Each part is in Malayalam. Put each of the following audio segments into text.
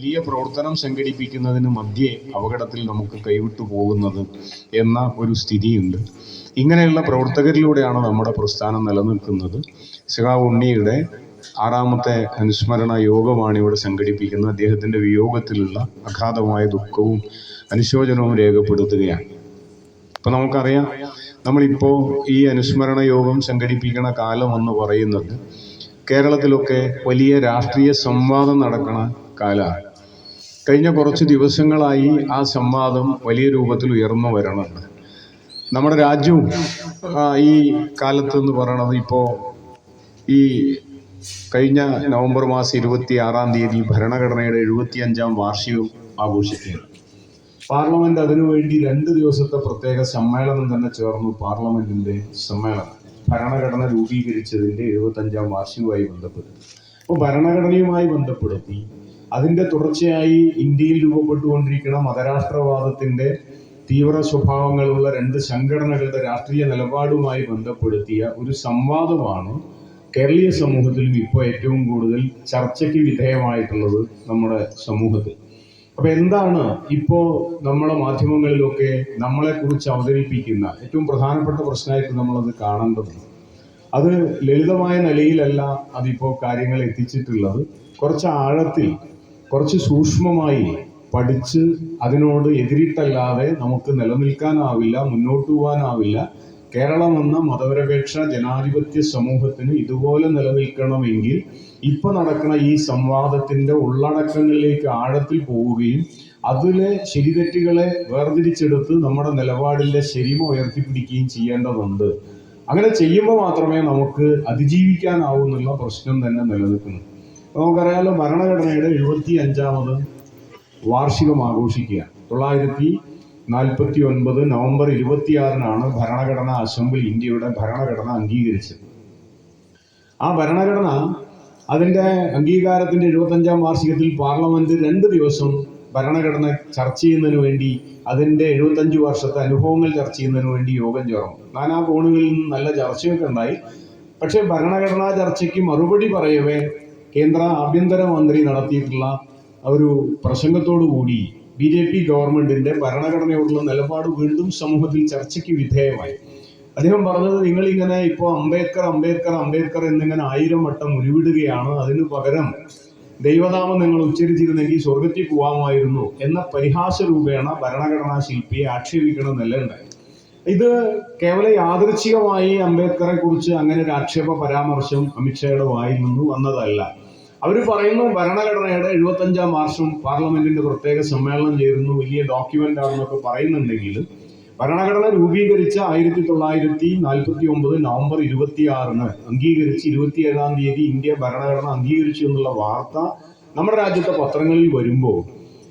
വലിയ പ്രവർത്തനം സംഘടിപ്പിക്കുന്നതിന് മധ്യേ അപകടത്തിൽ നമുക്ക് കൈവിട്ടു പോകുന്നത് എന്ന ഒരു സ്ഥിതിയുണ്ട്. ഇങ്ങനെയുള്ള പ്രവർത്തകരിലൂടെയാണ് നമ്മുടെ പ്രസ്ഥാനം നിലനിൽക്കുന്നത്. സഖാവ് ഉണ്ണിയുടെ ആറാമത്തെ അനുസ്മരണ യോഗമാണ് ഇവിടെ സംഘടിപ്പിക്കുന്നത്. അദ്ദേഹത്തിന്റെ വിയോഗത്തിലുള്ള അഗാധമായ ദുഃഖവും അനുശോചനവും രേഖപ്പെടുത്തുകയാണ്. ഇപ്പം നമുക്കറിയാം നമ്മളിപ്പോൾ ഈ അനുസ്മരണ യോഗം സംഘടിപ്പിക്കണ കാലം എന്ന് പറയുന്നത് കേരളത്തിലൊക്കെ വലിയ രാഷ്ട്രീയ സംവാദം നടക്കണ കാലമാണ്. കഴിഞ്ഞ കുറച്ച് ദിവസങ്ങളായി ആ സംവാദം വലിയ രൂപത്തിൽ ഉയർന്നു വരണുണ്ട് നമ്മുടെ രാജ്യവും ഈ കാലത്ത് എന്ന് പറയണത് ഇപ്പോൾ ഈ കഴിഞ്ഞ നവംബർ മാസം ഇരുപത്തി ആറാം തീയതി ഭരണഘടനയുടെ എഴുപത്തിയഞ്ചാം വാർഷികം ആഘോഷിക്കുകയാണ്. പാർലമെന്റ് അതിനുവേണ്ടി രണ്ട് ദിവസത്തെ പ്രത്യേക സമ്മേളനം തന്നെ ചേർന്നു പാർലമെന്റിന്റെ സമ്മേളനം. ഭരണഘടന രൂപീകരിച്ചതിന്റെ എഴുപത്തഞ്ചാം വാർഷികവുമായി ബന്ധപ്പെട്ട്. അപ്പോൾ ഭരണഘടനയുമായി ബന്ധപ്പെടുത്തി അതിന്റെ തുടർച്ചയായി ഇന്ത്യയിൽ രൂപപ്പെട്ടുകൊണ്ടിരിക്കുന്ന മതരാഷ്ട്രവാദത്തിന്റെ തീവ്ര സ്വഭാവങ്ങളുള്ള രണ്ട് സംഘടനകളുടെ രാഷ്ട്രീയ നിലപാടുമായി ബന്ധപ്പെടുത്തിയ ഒരു സംവാദമാണ് കേരളീയ സമൂഹത്തിലും ഇപ്പോൾ ഏറ്റവും കൂടുതൽ ചർച്ചയ്ക്ക് വിധേയമായിട്ടുള്ളത് നമ്മുടെ സമൂഹത്തിൽ. അപ്പോൾ എന്താണ് ഇപ്പോൾ നമ്മളെ മാധ്യമങ്ങളിലൊക്കെ നമ്മളെ കുറിച്ച് അവതരിപ്പിക്കുന്ന ഏറ്റവും പ്രധാനപ്പെട്ട പ്രശ്നമായിട്ട് നമ്മളത് കാണേണ്ടത്? അത് ലളിതമായ നിലയിലല്ല അതിപ്പോൾ കാര്യങ്ങൾ എത്തിച്ചിട്ടുള്ളത്. കുറച്ച് ആഴത്തിൽ കുറച്ച് സൂക്ഷ്മമായി പഠിച്ച് അതിനോട് എതിരിട്ടല്ലാതെ നമുക്ക് നിലനിൽക്കാനാവില്ല മുന്നോട്ട് പോകാനാവില്ല. കേരളം എന്ന മതപരപേക്ഷ ജനാധിപത്യ സമൂഹത്തിന് ഇതുപോലെ നിലനിൽക്കണമെങ്കിൽ ഇപ്പൊ നടക്കുന്ന ഈ സംവാദത്തിന്റെ ഉള്ളടക്കങ്ങളിലേക്ക് ആഴത്തിൽ പോവുകയും അതിലെ ശരിതെറ്റുകളെ വേർതിരിച്ചെടുത്ത് നമ്മുടെ നിലപാടിന്റെ ശരിമ ഉയർത്തിപ്പിടിക്കുകയും ചെയ്യേണ്ടതുണ്ട്. അങ്ങനെ ചെയ്യുമ്പോൾ മാത്രമേ നമുക്ക് അതിജീവിക്കാനാവൂ എന്നുള്ള പ്രശ്നം തന്നെ നിലനിൽക്കുന്നു. നമുക്കറിയാലോ ഭരണഘടനയുടെ എഴുപത്തി അഞ്ചാമത് വാർഷികം ആഘോഷിക്കുക തൊള്ളായിരത്തി നാൽപ്പത്തി ഒൻപത് നവംബർ ഇരുപത്തിയാറിനാണ് ഭരണഘടനാ അസംബ്ലി ഇന്ത്യയുടെ ഭരണഘടന അംഗീകരിച്ചത്. ആ ഭരണഘടന അതിന്റെ അംഗീകാരത്തിന്റെ എഴുപത്തഞ്ചാം വാർഷികത്തിൽ പാർലമെന്റ് രണ്ട് ദിവസം ഭരണഘടന ചർച്ച ചെയ്യുന്നതിന് വേണ്ടി അതിന്റെ എഴുപത്തഞ്ച് വർഷത്തെ അനുഭവങ്ങൾ ചർച്ച ചെയ്യുന്നതിന് വേണ്ടി യോഗം ചേർന്നു. നാനാ കോണുകളിൽ നിന്ന് നല്ല ചർച്ചയൊക്കെ ഉണ്ടായി. പക്ഷേ ഭരണഘടനാ ചർച്ചയ്ക്ക് മറുപടി പറയവേ കേന്ദ്ര ആഭ്യന്തരമന്ത്രി നടത്തിയിട്ടുള്ള ഒരു പ്രസംഗത്തോടു കൂടി ബി ജെ പി ഗവൺമെന്റിന്റെ ഭരണഘടനയോടുള്ള നിലപാട് വീണ്ടും സമൂഹത്തിൽ ചർച്ചയ്ക്ക് വിധേയമായി. അദ്ദേഹം പറഞ്ഞത് നിങ്ങൾ ഇങ്ങനെ ഇപ്പോൾ അംബേദ്കർ അംബേദ്കർ അംബേദ്കർ എന്നിങ്ങനെ ആയിരം വട്ടം ഉരുവിടുകയാണ്. അതിനു പകരം ദൈവനാമം നിങ്ങൾ ഉച്ചരിച്ചിരുന്നെങ്കിൽ സ്വർഗത്തിൽ പോവാമായിരുന്നു എന്ന പരിഹാസ രൂപേണ ഭരണഘടനാ ശില്പിയെ ആക്ഷേപിക്കണം എന്നല്ല ഉണ്ടായി ഇത് കേവലം യാദൃച്ഛികമായി അംബേദ്കറെ കുറിച്ച് അങ്ങനെ ഒരു ആക്ഷേപ പരാമർശം അമിത്ഷായുടെ വായിൽ നിന്ന് വന്നതല്ല. അവർ പറയുന്നു ഭരണഘടനയുടെ എഴുപത്തഞ്ചാം വർഷം പാർലമെന്റിന്റെ പ്രത്യേക സമ്മേളനം ചേരുന്നു വലിയ ഡോക്യുമെന്റ് ആണെന്നൊക്കെ പറയുന്നുണ്ടെങ്കിലും ഭരണഘടന രൂപീകരിച്ച ആയിരത്തി തൊള്ളായിരത്തി നാൽപ്പത്തി ഒമ്പത് നവംബർ ഇരുപത്തി ആറിന് അംഗീകരിച്ച് ഇരുപത്തിയേഴാം തീയതി ഇന്ത്യ ഭരണഘടന അംഗീകരിച്ചു എന്നുള്ള വാർത്ത നമ്മുടെ രാജ്യത്തെ പത്രങ്ങളിൽ വരുമ്പോൾ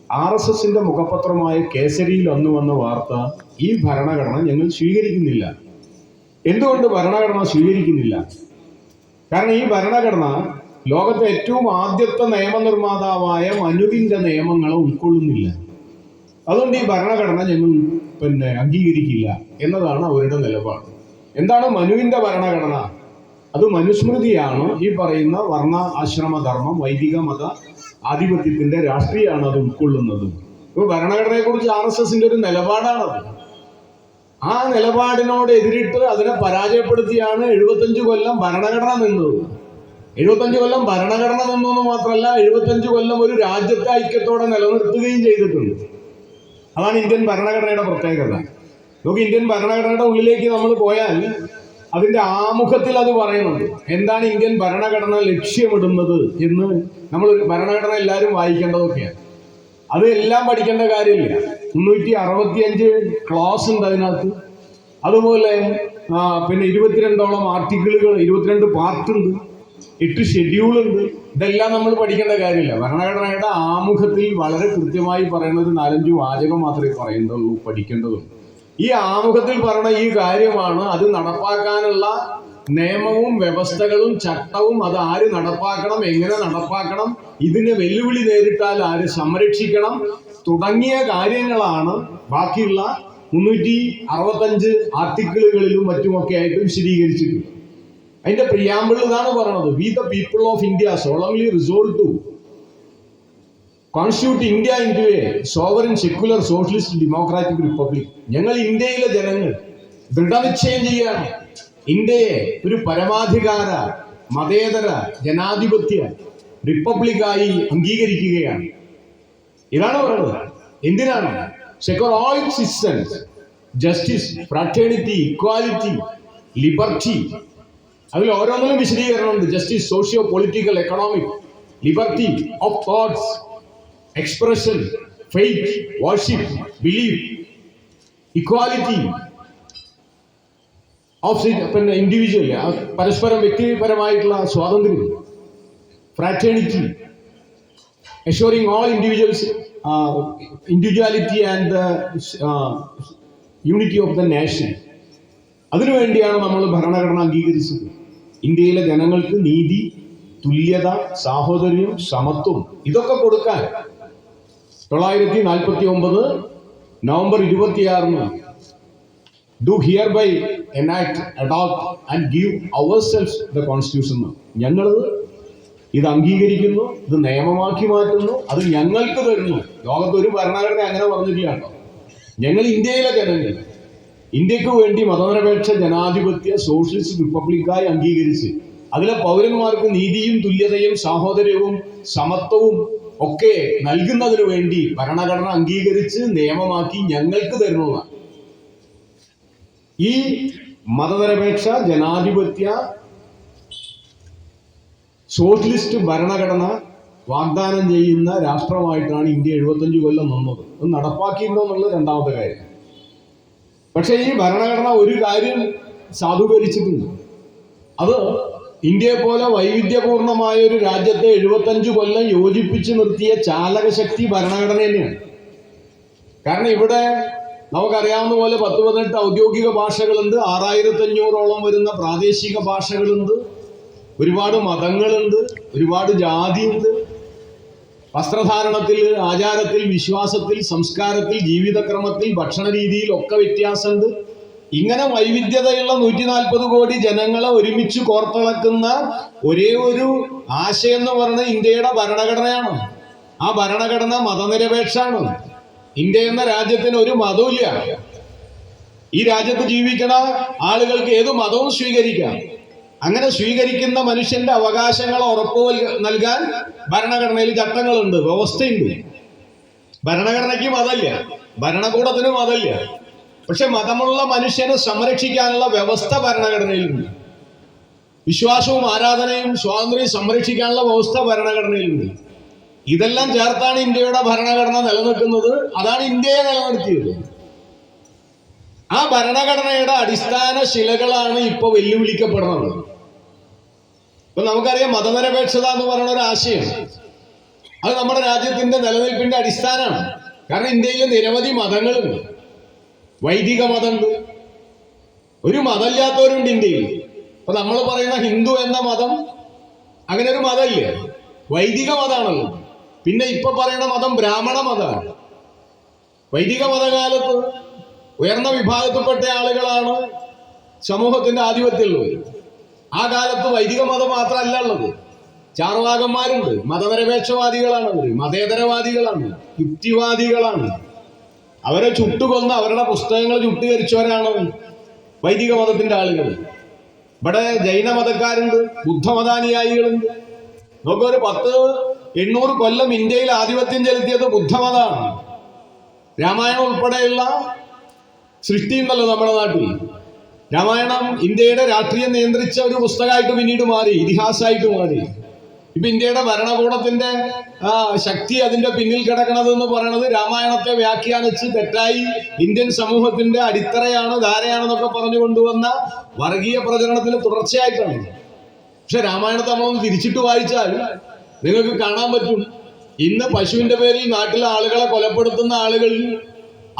ആർ എസ് എസിന്റെ മുഖപത്രമായ കേസരിയിൽ അന്ന് വന്ന വാർത്ത ഈ ഭരണഘടന ഞങ്ങൾ സ്വീകരിക്കുന്നില്ല. എന്തുകൊണ്ട് ഭരണഘടന സ്വീകരിക്കുന്നില്ല? കാരണം ഈ ഭരണഘടന ലോകത്തെ ഏറ്റവും ആദ്യത്തെ നിയമനിർമ്മാതാവായ മനുവിന്റെ നിയമങ്ങളെ ഉൾക്കൊള്ളുന്നില്ല. അതുകൊണ്ട് ഈ ഭരണഘടന ഞങ്ങൾ പിന്നെ അംഗീകരിക്കില്ല എന്നതാണ് അവരുടെ നിലപാട്. എന്താണ് മനുവിന്റെ ഭരണഘടന? അത് മനുസ്മൃതിയാണ്. ഈ പറയുന്ന വർണ ആശ്രമ ധർമ്മം വൈദിക മത ആധിപത്യത്തിന്റെ രാഷ്ട്രീയമാണ് അത് ഉൾക്കൊള്ളുന്നത്. ഇപ്പൊ ഭരണഘടനയെ കുറിച്ച് ആർ എസ് എസിന്റെ ഒരു നിലപാടാണത്. ആ നിലപാടിനോട് എതിരിട്ട് അതിനെ പരാജയപ്പെടുത്തിയാണ് എഴുപത്തഞ്ച് കൊല്ലം ഭരണഘടന നിന്നത്. എഴുപത്തഞ്ച് കൊല്ലം ഭരണഘടന നിന്നെന്ന് മാത്രമല്ല എഴുപത്തഞ്ച് കൊല്ലം ഒരു രാജ്യത്തെ ഐക്യത്തോടെ നിലനിർത്തുകയും ചെയ്തിട്ടുണ്ട്. അതാണ് ഇന്ത്യൻ ഭരണഘടനയുടെ പ്രത്യേകത. നമുക്ക് ഇന്ത്യൻ ഭരണഘടനയുടെ ഉള്ളിലേക്ക് നമ്മൾ പോയാൽ അതിന്റെ ആമുഖത്തിൽ അത് പറയുന്നുണ്ട്. എന്താണ് ഇന്ത്യൻ ഭരണഘടന ലക്ഷ്യമിടുന്നത് എന്ന് നമ്മൾ ഭരണഘടന എല്ലാവരും വായിക്കേണ്ടതൊക്കെയാണ്. അത് എല്ലാം പഠിക്കേണ്ട കാര്യമില്ല. മുന്നൂറ്റി അറുപത്തിയഞ്ച് ക്ലാസ് ഉണ്ട് അതിനകത്ത്. അതുപോലെ പിന്നെ ഇരുപത്തിരണ്ടോളം ആർട്ടിക്കിളുകൾ ഇരുപത്തിരണ്ട് പാർട്ട് ഉണ്ട്. എട്ട് ഷെഡ്യൂൾ ഉണ്ട്. ഇതെല്ലാം നമ്മൾ പഠിക്കേണ്ട കാര്യമില്ല. ഭരണഘടനയുടെ ആമുഖത്തിൽ വളരെ കൃത്യമായി പറയുന്ന ഒരു നാലഞ്ച് വാചകം മാത്രമേ പറയേണ്ടതുള്ളൂ പഠിക്കേണ്ടതുള്ളൂ. ഈ ആമുഖത്തിൽ പറയുന്ന ഈ കാര്യമാണ് അത് നടപ്പാക്കാനുള്ള നിയമവും വ്യവസ്ഥകളും ചട്ടവും അത് ആര് നടപ്പാക്കണം എങ്ങനെ നടപ്പാക്കണം ഇതിനെ വെല്ലുവിളി നേരിട്ടാൽ ആര് സംരക്ഷിക്കണം തുടങ്ങിയ കാര്യങ്ങളാണ് ബാക്കിയുള്ള മുന്നൂറ്റി അറുപത്തഞ്ച് ആർട്ടിക്കിളുകളിലും മറ്റുമൊക്കെ ആയിട്ട് വിശദീകരിച്ചിട്ടുണ്ട് അതിന്റെ പ്രിയാമ്പിൾ ഇതാണ് പറയണത്. We the people of India solemnly resolve to constitute India into a sovereign secular socialist democratic republic ഞങ്ങൾ ഇന്ത്യയിലെ ജനങ്ങൾ ദൃഢനിശ്ചയം ചെയ്യുകയാണ്. ഇന്ത്യയെ ഒരു പരമാധികാര മതേതര ജനാധിപത്യ റിപ്പബ്ലിക്കായി അംഗീകരിക്കുകയാണ്. ഇതാണ് പറയുന്നത്? എന്തിനാണ്? Secure all systems justice fraternity equality liberty അതിൽ ഓരോന്നിലും വിശദീകരണമുണ്ട്. Justice socio political economic liberty of thoughts expression faith worship belief equality of പിന്നെ ഇൻഡിവിജ്വൽ പരസ്പരം വ്യക്തിപരമായിട്ടുള്ള സ്വാതന്ത്ര്യം fraternity assuring all individuals uh, individuality and the uh, unity of the nation. അതിനുവേണ്ടിയാണ് നമ്മൾ ഭരണഘടന അംഗീകരിച്ചത്. ഇന്ത്യയിലെ ജനങ്ങൾക്ക് നീതി തുല്യത സാഹോദര്യം സമത്വം ഇതൊക്കെ കൊടുക്കാൻ തൊള്ളായിരത്തി നാൽപ്പത്തി ഒമ്പത് നവംബർ ഇരുപത്തിയാറിന് do hereby enact adopt and give our the constitution ഞങ്ങൾ ഇത് അംഗീകരിക്കുന്നു ഇത് നിയമമാക്കി മാറ്റുന്നു അത് ഞങ്ങൾക്ക് തരുന്നു. ലോകത്ത് ഒരു ഭരണഘടന അങ്ങനെ പറഞ്ഞിട്ടില്ലാട്ടോ ഞങ്ങൾ ഇന്ത്യയിലെ ജനങ്ങൾ. ഇന്ത്യയ്ക്ക് വേണ്ടി മതനിരപേക്ഷ ജനാധിപത്യ സോഷ്യലിസ്റ്റ് റിപ്പബ്ലിക്കായി അംഗീകരിച്ച് അതിലെ പൗരന്മാർക്ക് നീതിയും തുല്യതയും സാഹോദര്യവും സമത്വവും ഒക്കെ നൽകുന്നതിന് വേണ്ടി ഭരണഘടന അംഗീകരിച്ച് നിയമമാക്കി ഞങ്ങൾക്ക് തരുന്നതാണ്. ഈ മതനിരപേക്ഷ ജനാധിപത്യ സോഷ്യലിസ്റ്റ് ഭരണഘടന വാഗ്ദാനം ചെയ്യുന്ന രാഷ്ട്രമായിട്ടാണ് ഇന്ത്യ എഴുപത്തഞ്ച് കൊല്ലം നിന്നത്. അത് നടപ്പാക്കിയിട്ടുണ്ടോ എന്നുള്ളത് രണ്ടാമത്തെ കാര്യം. പക്ഷേ ഈ ഭരണഘടന ഒരു കാര്യം സാധൂകരിച്ചിട്ടുണ്ട്. അത് ഇന്ത്യയെ പോലെ വൈവിധ്യപൂർണമായ ഒരു രാജ്യത്തെ എഴുപത്തഞ്ച് കൊല്ലം യോജിപ്പിച്ച് നിർത്തിയ ചാലകശക്തി ഭരണഘടന തന്നെയാണ്. കാരണം ഇവിടെ നമുക്കറിയാവുന്ന പോലെ പത്ത് പതിനെട്ട് ഔദ്യോഗിക ഭാഷകളുണ്ട് ആറായിരത്തി അഞ്ഞൂറോളം വരുന്ന പ്രാദേശിക ഭാഷകളുണ്ട് ഒരുപാട് മതങ്ങളുണ്ട് ഒരുപാട് ജാതിയുണ്ട്. വസ്ത്രധാരണത്തിൽ ആചാരത്തിൽ വിശ്വാസത്തിൽ സംസ്കാരത്തിൽ ജീവിതക്രമത്തിൽ ഭക്ഷണ രീതിയിൽ ഒക്കെ വ്യത്യാസമുണ്ട്. ഇങ്ങനെ വൈവിധ്യതയുള്ള നൂറ്റി നാൽപ്പത് കോടി ജനങ്ങളെ ഒരുമിച്ച് കോർത്തിളക്കുന്ന ഒരേ ഒരു ആശയം എന്ന് പറയുന്നത് ഇന്ത്യയുടെ ഭരണഘടനയാണ്. ആ ഭരണഘടന മതനിരപേക്ഷാണ് ഇന്ത്യ എന്ന രാജ്യത്തിന് ഒരു മതവും ഈ രാജ്യത്ത് ജീവിക്കണ ആളുകൾക്ക് ഏത് മതവും സ്വീകരിക്കാം. അങ്ങനെ സ്വീകരിക്കുന്ന മനുഷ്യന്റെ അവകാശങ്ങൾ ഉറപ്പ് നൽകാൻ ഭരണഘടനയിൽ ചട്ടങ്ങളുണ്ട് വ്യവസ്ഥയുണ്ട്. ഭരണഘടനയ്ക്കും അതല്ല ഭരണകൂടത്തിനും അതല്ല പക്ഷെ മതമുള്ള മനുഷ്യനെ സംരക്ഷിക്കാനുള്ള വ്യവസ്ഥ ഭരണഘടനയിലുണ്ട്. വിശ്വാസവും ആരാധനയും സ്വാതന്ത്ര്യവും സംരക്ഷിക്കാനുള്ള വ്യവസ്ഥ ഭരണഘടനയിലുണ്ട്. ഇതെല്ലാം ചേർത്താണ് ഇന്ത്യയുടെ ഭരണഘടന നിലനിൽക്കുന്നത്. അതാണ് ഇന്ത്യയെ നിലനിർത്തിയത്. ആ ഭരണഘടനയുടെ അടിസ്ഥാന ശിലകളാണ് ഇപ്പൊ വെല്ലുവിളിക്കപ്പെടുന്നത്. ഇപ്പൊ നമുക്കറിയാം മതനിരപേക്ഷത എന്ന് പറയുന്ന ഒരു ആശയം. അത് നമ്മുടെ രാജ്യത്തിന്റെ നിലനിൽപ്പിന്റെ അടിസ്ഥാനമാണ്. കാരണം ഇന്ത്യയിൽ നിരവധി മതങ്ങളുണ്ട് വൈദിക മതമുണ്ട്. ഒരു മതമില്ലാത്തവരുണ്ട് ഇന്ത്യയിൽ. അപ്പൊ നമ്മൾ പറയുന്ന ഹിന്ദു എന്ന മതം അങ്ങനെ ഒരു മതമില്ല. വൈദിക മതമാണല്ലോ. പിന്നെ ഇപ്പൊ പറയുന്ന മതം ബ്രാഹ്മണ മതമാണ്. വൈദിക മതകാലത്ത് ഉയർന്ന വിഭാഗത്തിൽപ്പെട്ട ആളുകളാണ് സമൂഹത്തിന്റെ ആധിപത്യമുള്ളത് ആ കാലത്ത് വൈദിക മതം മാത്രമല്ല ഉള്ളത്. ചാർവാകന്മാരുണ്ട്. മതനിരപേക്ഷവാദികളാണ് അവർ മതേതരവാദികളാണ്. യുക്തിവാദികളാണ്. അവരെ ചുട്ടുകൊന്ന് അവരുടെ പുസ്തകങ്ങൾ ചുട്ടുകരിച്ചവരാണ് വൈദിക മതത്തിന്റെ ആളുകൾ ഇവിടെ ജൈന മതക്കാരുണ്ട് ബുദ്ധമതാനുയായികളുണ്ട്. നമുക്കൊരു പത്ത് എണ്ണൂറ് കൊല്ലം ഇന്ത്യയിൽ ആധിപത്യം ചെലുത്തിയത് ബുദ്ധമതമാണ്. രാമായണം ഉൾപ്പെടെയുള്ള സൃഷ്ടിയുണ്ടല്ലോ നമ്മുടെ നാട്ടിൽ. രാമായണം ഇന്ത്യയുടെ രാഷ്ട്രീയം നിയന്ത്രിച്ച ഒരു പുസ്തകമായിട്ട് പിന്നീട് മാറി ഇതിഹാസമായിട്ട് മാറി. ഇപ്പൊ ഇന്ത്യയുടെ ഭരണകൂടത്തിന്റെ ശക്തി അതിന്റെ പിന്നിൽ കിടക്കണത് എന്ന് പറയുന്നത് രാമായണത്തെ വ്യാഖ്യാനിച്ച് തെറ്റായി ഇന്ത്യൻ സമൂഹത്തിന്റെ അടിത്തറയാണ് ധാരയാണെന്നൊക്കെ പറഞ്ഞു കൊണ്ടുവന്ന വർഗീയ പ്രചരണത്തിന് തുടർച്ചയായിട്ടാണ്. പക്ഷെ രാമായണത്തെ നമ്മളൊന്ന് തിരിച്ചിട്ട് വായിച്ചാൽ നിങ്ങൾക്ക് കാണാൻ പറ്റും. ഇന്ന് പശുവിന്റെ പേരിൽ നാട്ടിലെ ആളുകളെ കൊലപ്പെടുത്തുന്ന ആളുകൾ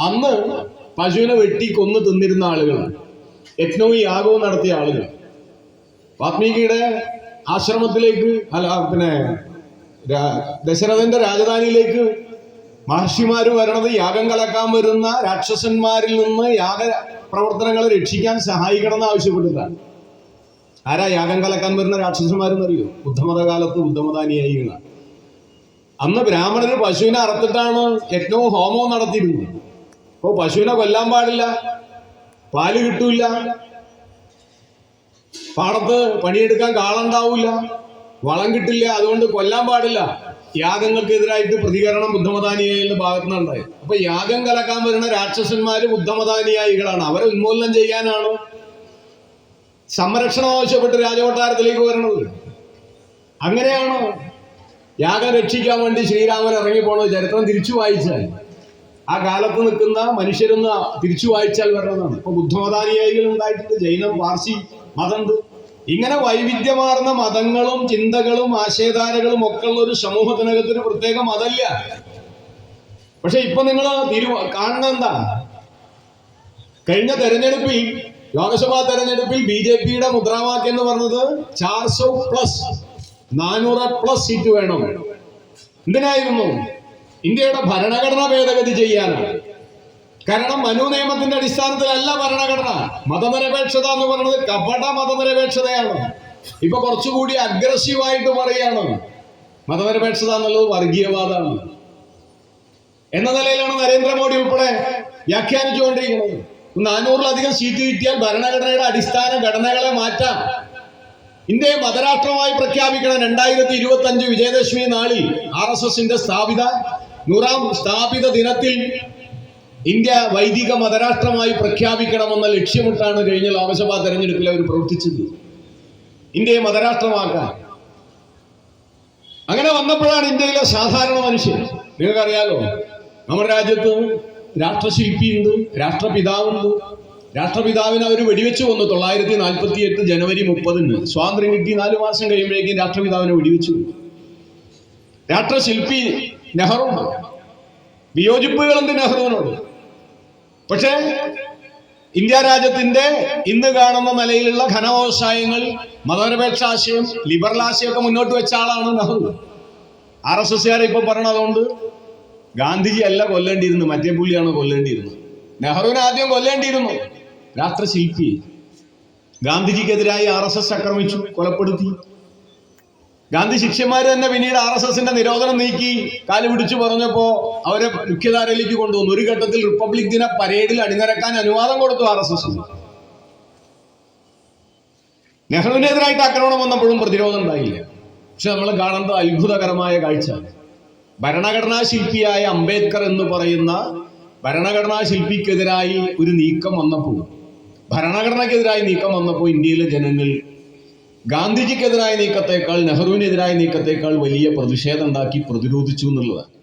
അന്ന് പശുവിനെ വെട്ടി കൊന്നു തിന്നിരുന്ന ആളുകൾ യജ്ഞവും യാഗവും നടത്തിയ ആളുകൾ. വാത്മീകിയുടെ ആശ്രമത്തിലേക്ക് അല്ല പിന്നെ ദശരഥന്റെ രാജധാനിയിലേക്ക് മഹർഷിമാര് വരണത് യാഗം കലക്കാൻ വരുന്ന രാക്ഷസന്മാരിൽ നിന്ന് യാഗ പ്രവർത്തനങ്ങളെ രക്ഷിക്കാൻ സഹായിക്കണം എന്ന് ആവശ്യപ്പെട്ടിട്ടാണ്. ആരാ യാഗം കലക്കാൻ വരുന്ന രാക്ഷസന്മാരെന്ന് അറിയോ ബുദ്ധമത കാലത്ത് ബുദ്ധമതാനുയായികളാണ് അന്ന് ബ്രാഹ്മണന് പശുവിനെ അറത്തിട്ടാണ് യജ്ഞവും ഹോമവും നടത്തിയിരുന്നത്. അപ്പോ പശുവിനെ കൊല്ലാൻ പാടില്ല. പാൽ കിട്ടൂല. പാടത്ത് പണിയെടുക്കാൻ കാളുണ്ടാവില്ല വളം കിട്ടില്ല അതുകൊണ്ട് കൊല്ലാൻ പാടില്ല. യാഗങ്ങൾക്കെതിരായിട്ട് പ്രതികരണം ബുദ്ധമതാനിയുടെ ഭാഗത്തു നിന്നുണ്ടായി അപ്പൊ യാഗം കലക്കാൻ വരുന്ന രാക്ഷസന്മാര് ബുദ്ധമതാനിയായികളാണ് അവരെ ഉന്മൂലനം ചെയ്യാനാണ് സംരക്ഷണം ആവശ്യപ്പെട്ട് രാജകൊട്ടാരത്തിലേക്ക് വരണത്. അങ്ങനെയാണോ? യാഗം രക്ഷിക്കാൻ വേണ്ടി ശ്രീരാമൻ ഇറങ്ങിപ്പോണത് ചരിത്രം തിരിച്ചു വായിച്ചാൽ. ആ കാലത്ത് നിൽക്കുന്ന മനുഷ്യരൊന്ന് തിരിച്ചു വായിച്ചാൽ വരണമെന്നാണ് ഇപ്പൊ ബുദ്ധമതാനുയായികൾ ഉണ്ടായിട്ടുണ്ട് ജൈനം പാർസി മതമുണ്ട് ഇങ്ങനെ വൈവിധ്യമാർന്ന മതങ്ങളും ചിന്തകളും ആശയധാരകളും ഒക്കെ ഉള്ള ഒരു സമൂഹത്തിനകത്ത് ഒരു പ്രത്യേക മതല്ല. പക്ഷെ ഇപ്പൊ നിങ്ങൾ തീരുമാ കാണുന്ന എന്താ? കഴിഞ്ഞ തെരഞ്ഞെടുപ്പിൽ ലോകസഭാ തെരഞ്ഞെടുപ്പിൽ ബി ജെ പിയുടെ മുദ്രാവാക്യം എന്ന് പറഞ്ഞത് ചാർസോ പ്ലസ് നാനൂറ് പ്ലസ് സീറ്റ് വേണം. എന്തിനായിരുന്നു? ഇന്ത്യയുടെ ഭരണഘടന ഭേദഗതി ചെയ്യാനാണ്. കാരണം മനു നിയമത്തിന്റെ അടിസ്ഥാനത്തിലല്ല ഭരണഘടന. മതനിരപേക്ഷത എന്ന് പറയുന്നത് കപട മതനിരപേക്ഷതയാണ്. ഇപ്പൊ കുറച്ചുകൂടി അഗ്രസീവായിട്ട് പറയാണ് മതനിരപേക്ഷത എന്നുള്ളത് വർഗീയവാദമാണ്. എന്ന നിലയിലാണ് നരേന്ദ്രമോദി ഉൾപ്പെടെ വ്യാഖ്യാനിച്ചുകൊണ്ടിരിക്കുന്നത്. നാനൂറിലധികം സീറ്റ് കിട്ടിയാൽ ഭരണഘടനയുടെ അടിസ്ഥാന ഘടനകളെ മാറ്റാം. ഇന്ത്യയെ മതരാഷ്ട്രമായി പ്രഖ്യാപിക്കണം. രണ്ടായിരത്തി ഇരുപത്തി അഞ്ച് വിജയദശമി നാളിൽ ആർ എസ് എസിന്റെ സ്ഥാപിത നൂറാം സ്ഥാപിത ദിനത്തിൽ ഇന്ത്യ വൈദിക മതരാഷ്ട്രമായി പ്രഖ്യാപിക്കണമെന്ന ലക്ഷ്യമിട്ടാണ് കഴിഞ്ഞ ലോക്സഭാ തെരഞ്ഞെടുപ്പിൽ അവർ പ്രവർത്തിച്ചത്. ഇന്ത്യയെ മതരാഷ്ട്രമാക്കാൻ. അങ്ങനെ വന്നപ്പോഴാണ് ഇന്ത്യയിലെ സാധാരണ മനുഷ്യൻ. നിങ്ങൾക്കറിയാലോ നമ്മുടെ രാജ്യത്ത് രാഷ്ട്രശില്പിയുണ്ട് രാഷ്ട്രപിതാവുണ്ട്. രാഷ്ട്രപിതാവിനെ അവർ വെടിവെച്ച് കൊന്നു തൊള്ളായിരത്തി നാൽപ്പത്തി എട്ട് ജനുവരി മുപ്പതിന്. സ്വാതന്ത്ര്യം കിട്ടി നാല് മാസം കഴിയുമ്പോഴേക്കും രാഷ്ട്രപിതാവിനെ വെടിവെച്ചു. രാഷ്ട്രശില്പി നെഹ്റു ഉണ്ട് വിയോജിപ്പുകളുണ്ട് നെഹ്റുവിനോട്? പക്ഷേ ഇന്ത്യ രാജ്യത്തിന്റെ ഇന്ന് കാണുന്ന നിലയിലുള്ള ഘനവ്യവസായങ്ങൾ മതനിരപേക്ഷ ആശയം ലിബറൽ ആശയമൊക്കെ മുന്നോട്ട് വെച്ച ആളാണ് നെഹ്റു. ആർ എസ് എസ്സുകാരെ ഇപ്പൊ പറയണതുകൊണ്ട് ഗാന്ധിജി അല്ല കൊല്ലേണ്ടിയിരുന്നു മറ്റേ പുള്ളിയാണ് കൊല്ലേണ്ടിയിരുന്നത്. നെഹ്റുവിനെ ആദ്യം കൊല്ലേണ്ടിയിരുന്നു രാഷ്ട്രശില്പി. ഗാന്ധിജിക്കെതിരായി ആർ എസ് എസ് ആക്രമിച്ചു കൊലപ്പെടുത്തി. ഗാന്ധി ശിഷ്യന്മാർ തന്നെ പിന്നീട് ആർ എസ് എസിന്റെ നിരോധനം നീക്കി കാൽ പിടിച്ചു പറഞ്ഞപ്പോ അവരെ മുഖ്യധാരയിലേക്ക് കൊണ്ടുവന്നു. ഒരു ഘട്ടത്തിൽ റിപ്പബ്ലിക് ദിന പരേഡിൽ അണിനിരക്കാൻ അനുവാദം കൊടുത്തു ആർ എസ് എസ്. നെഹ്റുവിനെതിരായിട്ട് ആക്രമണം വന്നപ്പോഴും പ്രതിരോധം ഉണ്ടായില്ല. പക്ഷെ നമ്മൾ കാണുന്നത് അത്ഭുതകരമായ കാഴ്ച. ഭരണഘടനാ ശില്പിയായ അംബേദ്കർ എന്ന് പറയുന്ന ഭരണഘടനാ ശില്പിക്കെതിരായി ഒരു നീക്കം വന്നപ്പോൾ ഭരണഘടനയ്ക്കെതിരായി നീക്കം വന്നപ്പോൾ ഇന്ത്യയിലെ ജനങ്ങൾ ഗാന്ധിജിക്കെതിരായ നീക്കത്തേക്കാൾ നെഹ്റുവിനെതിരായ നീക്കത്തേക്കാൾ വലിയ പ്രതിഷേധം ഉണ്ടാക്കി പ്രതിരോധിച്ചു എന്നുള്ളതാണ്.